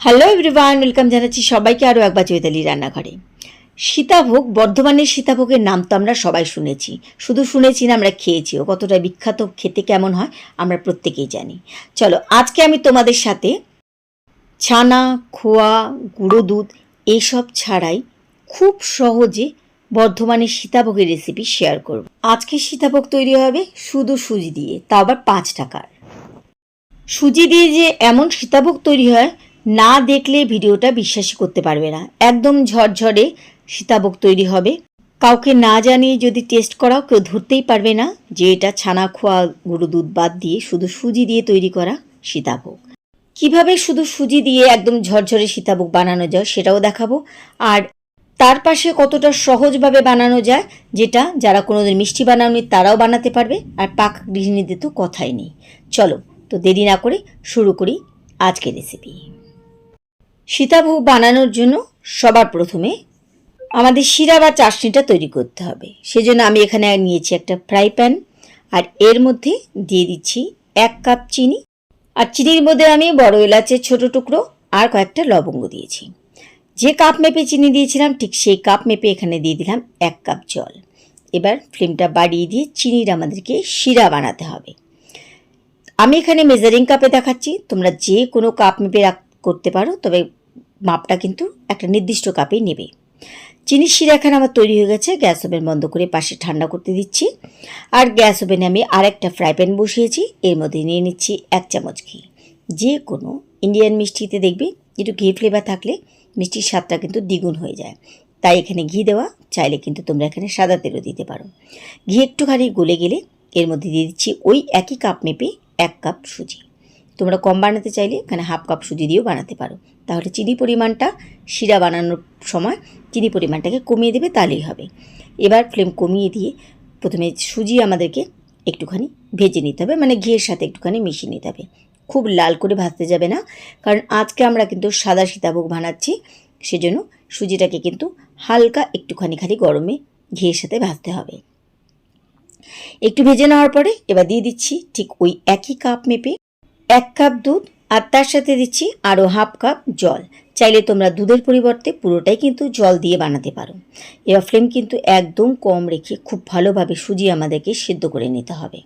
Hello everyone welcome জানাচ্ছি সবাইকে আরও একবার চৈতালি রান্নাঘরে। সীতাভোগ, বর্ধমানের সীতাভোগের নাম তো আমরা সবাই শুনেছি। শুধু শুনেছি না, আমরা খেয়েছিও। কতটা বিখ্যাত, খেতে কেমন হয়, আমরা প্রত্যেকেই জানি। চলো, আজকে আমি তোমাদের সাথে ছানা, খোয়া, গুঁড়ো দুধ এইসব ছাড়াই খুব সহজে বর্ধমানের সীতাভোগের রেসিপি শেয়ার করব। আজকে সীতাভোগ তৈরি হবে শুধু সুজি দিয়ে, তা আবার পাঁচ টাকার। সুজি দিয়ে যে এমন সীতাভোগ তৈরি হয় না দেখলে ভিডিওটা বিশ্বাসই করতে পারবে না। একদম ঝরঝরে সীতাভোগ তৈরি হবে। কাউকে না জানিয়ে যদি টেস্ট করাও, কেউ ধরতেই পারবে না যে এটা ছানা খোয়া গুঁড়ো দুধ বাদ দিয়ে শুধু সুজি দিয়ে তৈরি করা সীতাভোগ কীভাবে শুধু সুজি দিয়ে একদম ঝরঝরে সীতাভোগ বানানো যায় সেটাও দেখাবো। আর তার পাশে কতটা সহজভাবে বানানো যায়, যেটা যারা কোনোদিন মিষ্টি বানানোনি তারাও বানাতে পারবে। আর পাক গৃহিণীদের তো কথাই নেই। চলো, তো দেরি না করে শুরু করি আজকের রেসিপি সীতাভোগ বানানোর জন্য সবার প্রথমে আমাদের শিরা বা চাশনিটা তৈরি করতে হবে। সেজন্য আমি এখানে নিয়েছি একটা ফ্রাই প্যান আর এর মধ্যে দিয়ে দিচ্ছি এক কাপ চিনি। আর চিনির মধ্যে আমি বড় এলাচের ছোট টুকরো আর কয়েকটা লবঙ্গ দিয়েছি। যে কাপ মেপে চিনি দিয়েছিলাম, ঠিক সেই কাপ মেপে এখানে দিয়ে দিলাম এক কাপ জল। এবার ফ্লেমটা বাড়িয়ে দিয়ে চিনির আমাদেরকে শিরা বানাতে হবে। আমি এখানে মেজারিং কাপে দেখাচ্ছি, তোমরা যে কোনো কাপ মেপে করতে পারো, তবে মাপটা কিন্তু একটা নির্দিষ্ট কাপেই নেবে। চিনির শিরা এখানে আমার তৈরি হয়ে গেছে, গ্যাস ওভেন বন্ধ করে পাশে ঠান্ডা করতে দিচ্ছি। আর গ্যাস ওভেনে আমি আরেকটা ফ্রাই প্যান বসিয়েছি, এর মধ্যে নিয়ে নিচ্ছি এক চামচ ঘি। যে কোনো ইন্ডিয়ান মিষ্টিতে দেখবে, একটু ঘি ফ্লেভার থাকলে মিষ্টির স্বাদটা কিন্তু দ্বিগুণ হয়ে যায়। তাই এখানে ঘি দেওয়া, চাইলে কিন্তু তোমরা এখানে সাদা তেলও দিতে পারো। ঘি একটুখানি গলে গেলে এর মধ্যে দিয়ে দিচ্ছি ওই একই কাপ মেপে এক কাপ সুজি। তোমরা কম বানাতে চাইলে এখানে হাফ কাপ সুজি দিয়েও বানাতে পারো। তাহলে চিনি পরিমাণটা শিরা বানানোর সময় চিনি পরিমাণটাকে কমিয়ে দেবে তাহলেই হবে। এবার ফ্লেম কমিয়ে দিয়ে প্রথমে সুজি আমাদেরকে একটুখানি ভেজে নিতে হবে মানে ঘিয়ের সাথে একটুখানি মিশিয়ে নিতে হবে। খুব লাল করে ভাজতে যাবে না, কারণ আজকে আমরা কিন্তু সাদা সীতাভোগ বানাচ্ছি, সেজন্য সুজিটাকে কিন্তু হালকা একটুখানি খালি গরমে ঘিয়ের সাথে ভাজতে হবে। একটু ভেজে নেওয়ার পরে এবার দিয়ে দিচ্ছি ঠিক ওই একই কাপ মেপে এক কাপ দুধ আর তার সাথে দিচ্ছি আরও হাফ কাপ জল। চাইলে তোমরা দুধের পরিবর্তে পুরোটাই কিন্তু জল দিয়ে বানাতে পারো। এবার ফ্লেম কিন্তু একদম কম রেখে খুব ভালোভাবে সুজি আমাদেরকে সিদ্ধ করে নিতে হবে।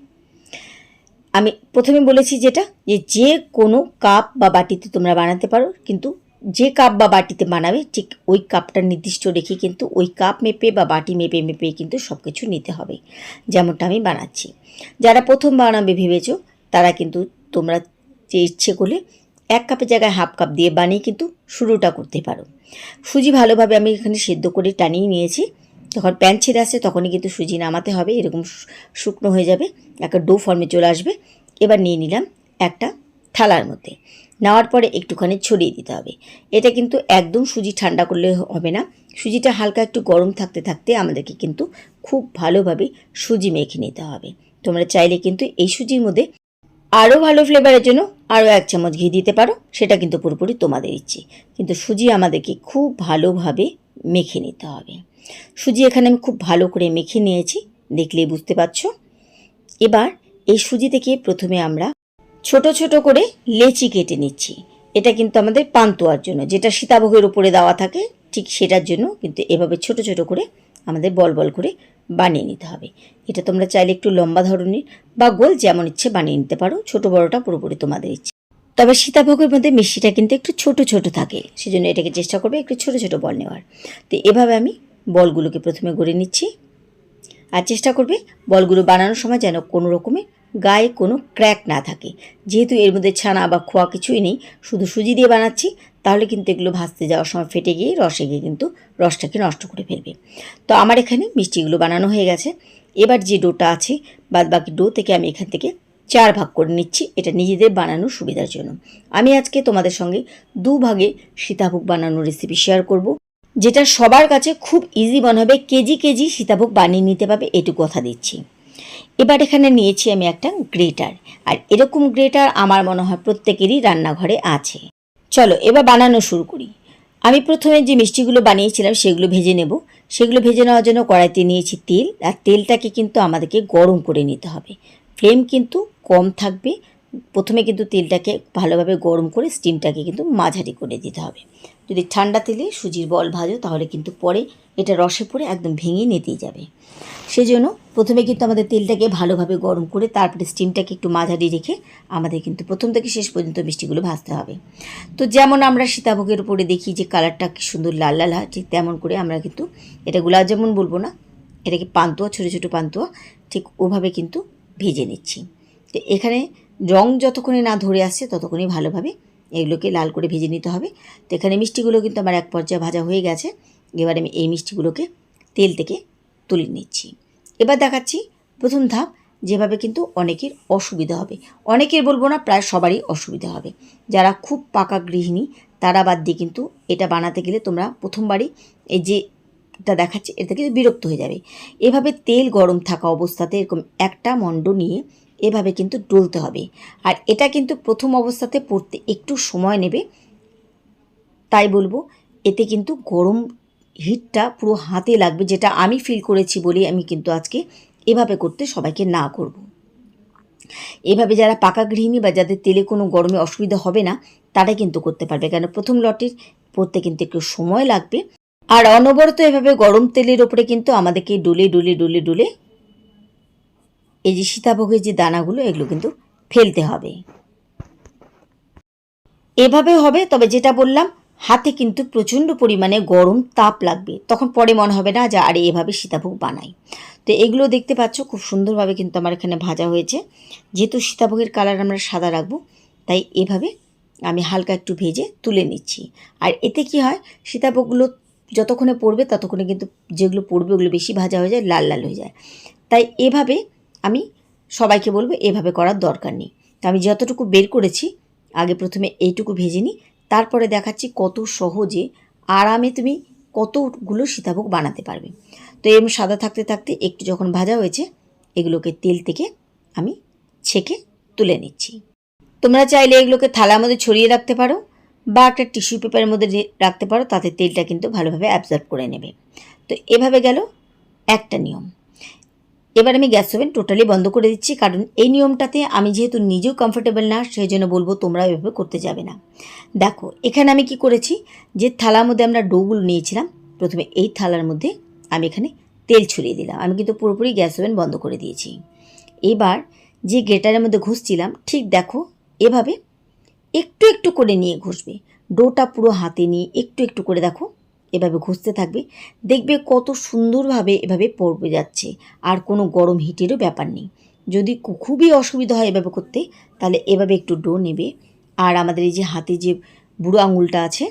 আমি প্রথমে বলেছি যেটা, যে যে কোনো কাপ বা বাটিতে তোমরা বানাতে পারো, কিন্তু যে কাপ বা বাটিতে বানাবে, ঠিক ওই কাপটা নির্দিষ্ট রেখে কিন্তু ওই কাপ মেপে বা বাটি মেপে মেপে কিন্তু সব কিছু নিতে হবে। যেমনটা আমি বানাচ্ছি। যারা প্রথম বানাবে ভেবেছো, তারা কিন্তু তোমরা যে ইচ্ছে করলে এক কাপের জায়গায় হাফ কাপ দিয়ে বানিয়ে কিন্তু শুরুটা করতে পারো। সুজি ভালোভাবে আমি এখানে সেদ্ধ করে টানিয়ে নিয়েছি। যখন প্যান ছেড়ে আসে তখনই কিন্তু সুজি নামাতে হবে, এরকম শুকনো হয়ে যাবে, একটা ডো ফর্মে চলে আসবে। এবার নিয়ে নিলাম একটা থালার মধ্যে। নেওয়ার পরে একটুখানি ছড়িয়ে দিতে হবে। এটা কিন্তু একদম সুজি ঠান্ডা করলে হবে না। সুজিটা হালকা একটু গরম থাকতে থাকতে আমাদেরকে কিন্তু খুব ভালোভাবে সুজি মেখে নিতে হবে। তোমরা চাইলে কিন্তু এই সুজির মধ্যে আরও ভালো ফ্লেভারের জন্য আরও এক চামচ ঘি দিতে পারো, সেটা কিন্তু পুরোপুরি তোমাদের ইচ্ছে। কিন্তু সুজি আমাদেরকে খুব ভালোভাবে মেখে নিতে হবে। সুজি এখানে আমি খুব ভালো করে মেখে নিয়েছি, দেখলেই বুঝতে পারছ। এবার এই সুজি থেকে প্রথমে আমরা ছোট ছোট করে লেচি কেটে নিচ্ছি। এটা কিন্তু আমাদের পান্তুয়ার জন্য, যেটা সীতাভোগের উপরে দেওয়া থাকে, ঠিক সেটার জন্য কিন্তু এভাবে ছোট ছোট করে আমাদের বল বল করে বানিয়ে নিতে হবে। এটা তোমরা চাইলে একটু লম্বা ধরনের বা গোল যেমন ইচ্ছে বানিয়ে নিতে পারো, ছোট বড়টা পুরোপুরি তোমাদের ইচ্ছে। তবে সীতাভোগের মধ্যে মিষ্টিটা কিন্তু একটু ছোট ছোট থাকে, সেজন্য এটাকে চেষ্টা করবে একটু ছোট ছোট বল নেওয়ার। তো এভাবে আমি বলগুলোকে প্রথমে গড়ে নিচ্ছি। আর চেষ্টা করবে বলগুলো বানানোর সময় যেন কোনো রকমের গায়ে কোনো ক্র্যাক না থাকে। যেহেতু এর মধ্যে ছানা বা খোয়া কিছুই নেই, শুধু সুজি দিয়ে বানাচ্ছি তাহলে কিন্তু এগুলো ভাজতে যাওয়ার সময় ফেটে গিয়ে রসে গিয়ে কিন্তু রসটাকে নষ্ট করে ফেলবে। তো আমার এখানে মিষ্টিগুলো বানানো হয়ে গেছে। এবার যে ডোটা আছে বাদ বাকি ডো থেকে আমি এখান থেকে চার ভাগ করে নিচ্ছি। এটা নিজেদের বানানোর সুবিধার জন্য। আমি আজকে তোমাদের সঙ্গে দু ভাগে সীতাভোগ বানানোর রেসিপি শেয়ার করব, যেটা সবার কাছে খুব ইজি হবে কেজি কেজি সীতাভোগ বানিয়ে নিতে পারবে, এটুকু কথা দিচ্ছি। এবার এখানে নিয়েছি আমি একটা গ্রেটার আর এরকম গ্রেটার আমার মনে হয় প্রত্যেকেরই রান্নাঘরে আছে। চলো, এবার বানানো শুরু করি। আমি প্রথমে যে মিষ্টিগুলো বানিয়েছিলাম, সেগুলো ভেজে নেব। সেগুলো ভেজে নেওয়ার জন্য কড়াইতে নিয়েছি তেল, আর তেলটাকে কিন্তু আমাদেরকে গরম করে নিতে হবে। ফ্লেম কিন্তু কম থাকবে। প্রথমে কিন্তু তেলটাকে ভালোভাবে গরম করে স্টিমটাকে কিন্তু মাঝারি করে দিতে হবে। যদি ঠান্ডা তেলে সুজির বল ভাজো, তাহলে কিন্তু পরে এটা রসে পড়ে একদম ভেঙে নিতেই যাবে। সেজন্য প্রথমে কিন্তু আমাদের তেলটাকে ভালোভাবে গরম করে তারপরে স্টিমটাকে একটু মাঝারি রেখে আমাদের কিন্তু প্রথম থেকে শেষ পর্যন্ত মিষ্টিগুলো ভাজতে হবে। তো যেমন আমরা সীতাভোগের উপরে দেখি যে কালারটা কি সুন্দর লাল লাল হয়, ঠিক তেমন করে আমরা কিন্তু এটা গোলাপ জামুন বলব না, এটাকে পান্তুয়া, ছোটো ছোটো পান্তুয়া, ঠিক ওভাবে কিন্তু ভেজে নিচ্ছি। তো এখানে রং যতক্ষণে না ধরে আসছে ততক্ষণই ভালোভাবে এগুলোকে লাল করে ভেজে নিতে হবে। তো এখানে মিষ্টিগুলো কিন্তু আমার এক পর্যায়ে ভাজা হয়ে গেছে, এবার আমি এই মিষ্টিগুলোকে তেল থেকে তুলে নিচ্ছি। এবার দেখাচ্ছি প্রথম ধাপ, যেভাবে কিন্তু অনেকের অসুবিধা হবে। অনেকের বলব না, প্রায় সবারই অসুবিধা হবে। যারা খুব পাকা গৃহিণী, তারা বাদ দিয়ে কিন্তু এটা বানাতে গেলে তোমরা প্রথমবারই এই যে এটা দেখাচ্ছে এটা কিন্তু বিরক্ত হয়ে যাবে। এভাবে তেল গরম থাকা অবস্থাতে এরকম একটা মণ্ড নিয়ে এভাবে কিন্তু ডলতে হবে। আর এটা কিন্তু প্রথম অবস্থাতে পড়তে একটু সময় নেবে। তাই বলব, এতে কিন্তু গরম হিটটা পুরো হাতে লাগবে, যেটা আমি ফিল করেছি বলেই আমি কিন্তু আজকে এভাবে করতে সবাইকে না করব। এভাবে যারা পাকা গৃহিণী বা যাদের তেলে কোনো গরমে অসুবিধা হবে না তারা কিন্তু করতে পারবে। কেন? প্রথম লটের পড়তে কিন্তু একটু সময় লাগবে। আর অনবরত এভাবে গরম তেলের ওপরে কিন্তু আমাদেরকে ডুলে ডুলে ডুলে ডুলে এই যে সীতাভোগের যে দানাগুলো, এগুলো কিন্তু ফেলতে হবে। এভাবে হবে, তবে যেটা বললাম হাতে কিন্তু প্রচণ্ড পরিমাণে গরম তাপ লাগবে। তখন পরে মনে হবে না যে, আরে, এভাবে সীতাভোগ বানাই। তো এগুলো দেখতে পাচ্ছ, খুব সুন্দরভাবে কিন্তু আমার এখানে ভাজা হয়েছে। যেহেতু সীতাভোগের কালার আমরা সাদা রাখব, তাই এভাবে আমি হালকা একটু ভেজে তুলে নিচ্ছি। আর এতে কি হয়, সীতাভোগগুলো যতক্ষণে পড়বে ততক্ষণে কিন্তু যেগুলো পড়বে ওগুলো বেশি ভাজা হয়ে যায়, লাল লাল হয়ে যায়। তাই এভাবে আমি সবাইকে বলব, এভাবে করার দরকার নেই। তো আমি যতটুকু বের করেছি, আগে প্রথমে এইটুকু ভেজে নিই তারপরে দেখাচ্ছি কত সহজে আরামে তুমি কতগুলো সীতাভোগ বানাতে পারবে। তো এরম সাদা থাকতে থাকতে একটু যখন ভাজা হয়েছে, এগুলোকে তেল থেকে আমি ছেঁকে তুলে নিচ্ছি। তোমরা চাইলে এগুলোকে থালার মধ্যে ছড়িয়ে রাখতে পারো বা একটা টিস্যু পেপারের মধ্যে রাখতে পারো, তাতে তেলটা কিন্তু ভালোভাবে অ্যাবজর্ব করে নেবে। তো এভাবে গেল একটা নিয়ম। এবার আমি গ্যাস ওভেন টোটালি বন্ধ করে দিচ্ছি, কারণ এই নিয়মটাতে আমি যেহেতু নিজেও কমফোর্টেবল না সেই জন্য বলব তোমরা এভাবে করতে যাবে না। দেখো, এখানে আমি কি করেছি, যে থালার মধ্যে আমরা ডোগুলো নিয়েছিলাম, প্রথমে এই থালার মধ্যে আমি এখানে তেল ছড়িয়ে দিলাম। আমি কিন্তু পুরোপুরি গ্যাস ওভেন বন্ধ করে দিয়েছি। এবার যে গ্রেটারের মধ্যে ঘুষছিলাম, ঠিক দেখো, এভাবে একটু একটু করে নিয়ে ঘষবে। ডোটা পুরো হাতে নিয়ে একটু একটু করে দেখো এভাবে ঘষতে থাকবে, দেখবে কত সুন্দরভাবে এভাবে পড়বে যাচ্ছে। আর কোনো গরম হিটেরও ব্যাপার নেই। যদি খুবই অসুবিধা হয় এভাবে করতে, তাহলে এভাবে একটু ডো নেবে। আর আমাদের এই যে হাতে যে বুড়ো আঙুলটা আছে,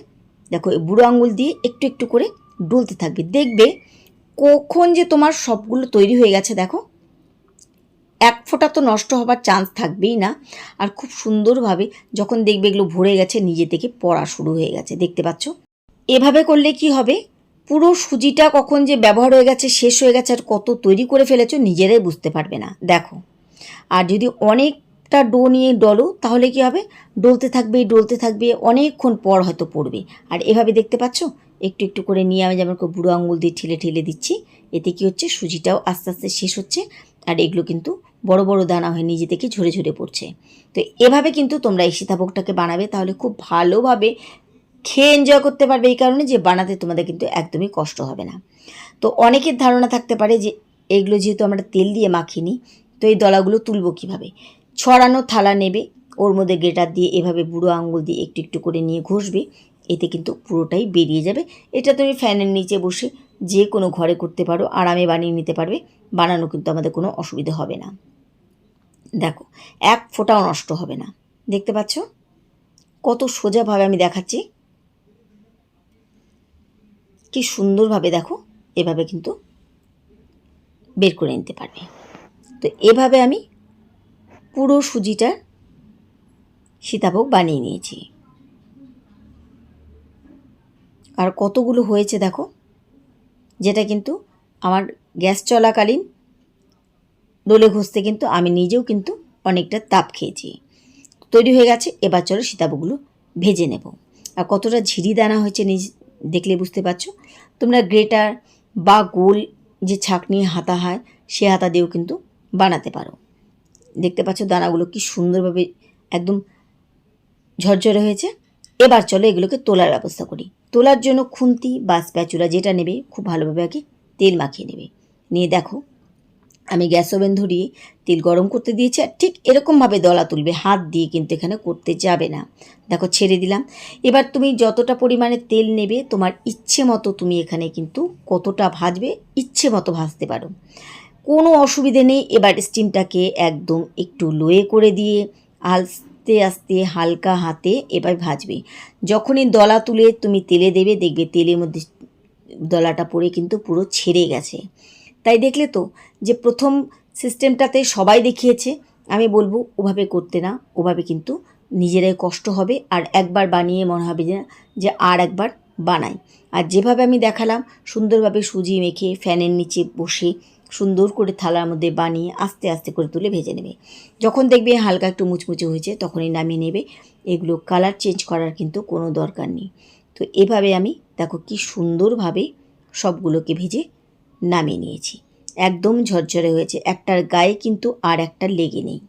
দেখো বুড়ো আঙুল দিয়ে একটু একটু করে ডুলতে থাকবে। দেখবে কখন যে তোমার সবগুলো তৈরি হয়ে গেছে, দেখো। এক ফোঁটা তো নষ্ট হবার চান্স থাকবেই না। আর খুব সুন্দরভাবে যখন দেখবে এগুলো ভরে গেছে, নিজে থেকে পড়া শুরু হয়ে গেছে। দেখতে পাচ্ছ? এভাবে করলে কি হবে? পুরো সুজিটা কখন যে ব্যবহার হয়ে গেছে, শেষ হয়ে গেছে, আর কত তৈরি করে ফেলেছো নিজেরাই বুঝতে পারবে না। দেখো, আর যদি অনেকটা ডো নিয়ে ডলো, তাহলে কি হবে? ডলতে থাকবে ডলতে থাকবে, অনেকক্ষণ পর হয়তো পড়বে। আর এভাবে দেখতে পাচ্ছ? একটু একটু করে নিয়ে আমি যেমন বুড়ো আঙুল দিয়ে ঠেলে ঠেলে দিচ্ছি, এতে কি হচ্ছে? সুজিটাও আস্তে আস্তে শেষ হচ্ছে, আর এগুলো কিন্তু বড় বড় দানা হয়ে নিজে থেকে ঝরে ঝরে পড়ছে। তো এভাবে কিন্তু তোমরা এই সীতাভোগটাকে বানাবে, তাহলে খুব ভালোভাবে খেয়ে এনজয় করতে পারবে এই কারণে যে বানাতে তোমাদের কিন্তু একদমই কষ্ট হবে না। তো অনেকের ধারণা থাকতে পারে যে এগুলো যেহেতু আমরা তেল দিয়ে মাখিনি, তো এই দলাগুলো তুলবো কীভাবে? ছড়ানো থালা নেবে, ওর মধ্যে গ্রেটার দিয়ে এভাবে বুড়ো আঙুল দিয়ে একটু একটু করে নিয়ে ঘষবে, এতে কিন্তু পুরোটাই বেরিয়ে যাবে। এটা তুমি ফ্যানের নিচে বসে যে কোনো ঘরে করতে পারো, আরামে বানিয়ে নিতে পারবে, বানানো কিন্তু আমাদের কোনো অসুবিধা হবে না। দেখো, এক ফোঁটাও নষ্ট হবে না। দেখতে পাচ্ছ? কত সোজাভাবে আমি দেখাচ্ছি। কি সুন্দরভাবে দেখো, এভাবে কিন্তু বের করে নিতে পারবে। তো এভাবে আমি পুরো সুজিটার সীতাভোগ বানিয়ে নিয়েছি। আর কতগুলো হয়েছে দেখো, যেটা কিন্তু আমার গ্যাস চলাকালীন ডোলে ঘষতে কিন্তু আমি নিজেও কিন্তু অনেকটা তাপ খেয়েছি। তৈরি হয়ে গেছে, এবার চলো সীতাভোগগুলো ভেজে নেব। আর কতটা ঝিরি দানা হয়েছে নিজ দেখলে বুঝতে পারছ? তোমরা গ্রেটার বা গোল যে ছাঁকনি হাতা হয়, সে হাতা দিয়েও কিন্তু বানাতে পারো। দেখতে পাচ্ছ দানাগুলো কি সুন্দরভাবে একদম ঝরঝরে হয়েছে। এবার চলো এগুলোকে তোলার ব্যবস্থা করি। তোলার জন্য খুন্তি বা স্প্যাচুলা যেটা নেবে, খুব ভালোভাবে আগে তেল মাখিয়ে নেবে। নিয়ে দেখো আমি গ্যাস ওভেন ধরিয়ে তেল গরম করতে দিয়েছি আর ঠিক এরকমভাবে দলা তুলবে, হাত দিয়ে কিন্তু এখানে করতে যাবে না। দেখো, ছেড়ে দিলাম। এবার তুমি যতটা পরিমাণে তেল নেবে, তোমার ইচ্ছে মতো তুমি এখানে কিন্তু কতটা ভাজবে, ইচ্ছে মতো ভাজতে পারো। কোনো অসুবিধে নেই, এবার স্টিমটাকে একদম একটু লোয়ে করে দিয়ে আস্তে আস্তে হালকা হাতে এবার ভাজবে। যখনই দলা তুলে তুমি তেলে দেবে, দেখবে তেলের মধ্যে দলাটা পড়ে কিন্তু পুরো ছেড়ে গেছে। তাই দেখলে তো যে প্রথম সিস্টেমটাতে সবাই দেখিয়েছে, আমি বলব ওভাবে করতে না, ওভাবে কিন্তু নিজেরাই কষ্ট হবে আর একবার বানিয়ে মনে হবে যে যে আর একবার বানাই। আর যেভাবে আমি দেখালাম, সুন্দরভাবে সুজি মেখে ফ্যানের নিচে বসে সুন্দর করে থালার মধ্যে বানিয়ে আস্তে আস্তে করে তুলে ভেজে নেবে। যখন দেখবে হালকা একটু মুচমুচে হয়েছে, তখনই নামিয়ে নেবে। এগুলো কালার চেঞ্জ করার কিন্তু কোনো দরকার নেই। তো এভাবে আমি দেখো কি সুন্দরভাবে সবগুলোকে ভেজে নামিয়ে নিয়েছি। একদম ঝরঝরে হয়েছে। একটার গায়ে কিন্তু আর একটা লেগে নেই।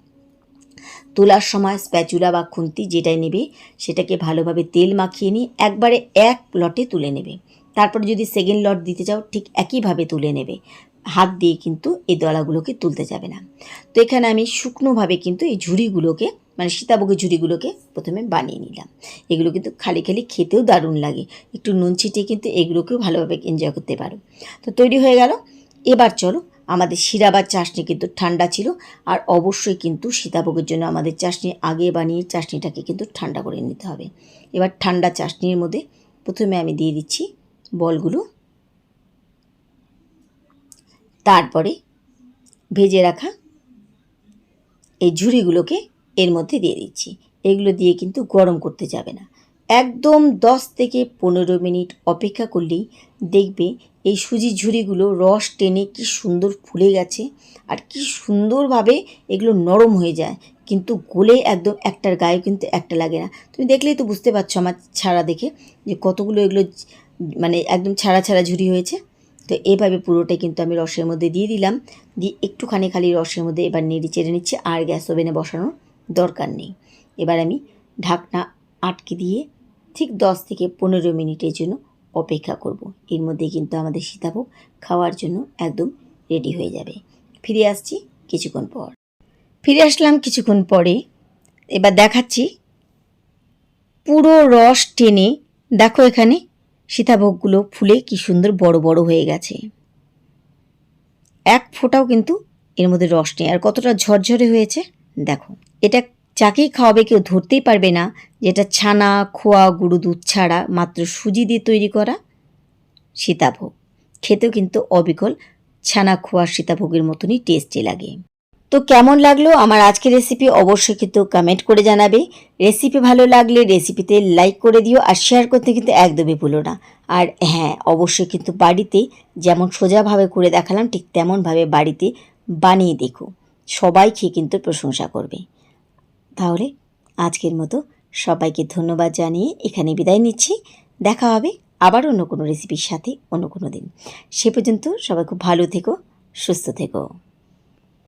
তোলার সময় স্প্যাচুলা বা খুন্তি যেটাই নেবে, সেটাকে ভালোভাবে তেল মাখিয়ে নিয়ে একবারে এক লটে তুলে নেবে। তারপরে যদি সেকেন্ড লট দিতে চাও, ঠিক একইভাবে তুলে নেবে। হাত দিয়ে কিন্তু এই দলাগুলোকে তুলতে যাবে না। তো এখানে আমি শুকনোভাবে কিন্তু এই ঝুড়িগুলোকে মানে সীতাভোগের ঝুড়িগুলোকে প্রথমে বানিয়ে নিলাম। এগুলো কিন্তু খালি খালি খেতেও দারুণ লাগে। একটু নুন ছিটিয়ে কিন্তু এগুলোকেও ভালোভাবে এনজয় করতে পারো। তো তৈরি হয়ে গেল। এবার চলো, আমাদের শিরাবার চাশনি কিন্তু ঠান্ডা ছিল, আর অবশ্যই কিন্তু সীতাভোগের জন্য আমাদের চাশনি, আগে বানিয়ে চাশনিটাকে কিন্তু ঠান্ডা করে নিতে হবে। এবার ঠান্ডা চাশনির মধ্যে প্রথমে আমি দিয়ে দিচ্ছি বলগুলো। তারপরে ভেজে রাখা এই ঝুড়িগুলোকে এর মধ্যে দিয়ে দিচ্ছি। এগুলো দিয়ে কিন্তু গরম করতে যাবে না। একদম দশ থেকে পনেরো মিনিট অপেক্ষা করলেই দেখবে এই সুজির ঝুড়িগুলো রস টেনে কি সুন্দর ফুলে গেছে আর কি সুন্দরভাবে এগুলো নরম হয়ে যায়। কিন্তু গোলে একদম একটার গায়ে কিন্তু একটা লাগে না। তুমি দেখলেই তো বুঝতে পারছ আমার ছাড়া দেখে যে কতগুলো এগুলো মানে একদম ছাড়া ছাড়া ঝুড়ি হয়েছে। তো এভাবে পুরোটাই কিন্তু আমি রসের মধ্যে দিয়ে দিলাম। দিয়ে একটুখানি খালি রসের মধ্যে এবার নেড়ে চেড়ে নিচ্ছি আর গ্যাস ওভেনে বসানোর দরকার নেই। এবার আমি ঢাকনা আটকে দিয়ে ঠিক দশ থেকে পনেরো মিনিটের জন্য অপেক্ষা করব। এর মধ্যে কিন্তু আমাদের সীতাভোগ খাওয়ার জন্য একদম রেডি হয়ে যাবে। ফিরে আসছি কিছুক্ষণ পর। ফিরে আসলাম কিছুক্ষণ পরে। এবার দেখাচ্ছি পুরো রস টেনে, দেখো এখানে সীতাভোগগুলো ফুলে কি সুন্দর বড় বড় হয়ে গেছে। এক ফোঁটাও কিন্তু এর মধ্যে রস নেই। আর কতটা ঝরঝরে হয়েছে, দেখো। এটা যাকেই খাওয়াবে কেউ ধরতেই পারবে না যেটা ছানা, খোয়া, গুঁড়ো দুধ ছাড়া মাত্র সুজি দিয়ে তৈরি করা সীতাভোগ। খেতেও কিন্তু অবিকল, ছানা, খোয়া, সীতাভোগের মতনই টেস্টি লাগে। তো কেমন লাগল আমার আজকের রেসিপি অবশ্যই কিন্তু কমেন্ট করে জানাবে। রেসিপি ভালো লাগলে রেসিপিতে লাইক করে দিও আর শেয়ার করতে কিন্তু একদমই ভুলো না। আর হ্যাঁ অবশ্যই কিন্তু বাড়িতে যেমন সোজাভাবে করে দেখালাম, ঠিক তেমনভাবে বাড়িতে বানিয়ে দেখো। সবাই খেয়ে কিন্তু প্রশংসা করবে। তাহলে আজকের মতো সবাইকে ধন্যবাদ জানিয়ে এখানে বিদায় নিচ্ছি। দেখা হবে আবার অন্য কোনো রেসিপির সাথে অন্য কোনো দিন। সে পর্যন্ত সবাই খুব ভালো থেকো, সুস্থ থেকো।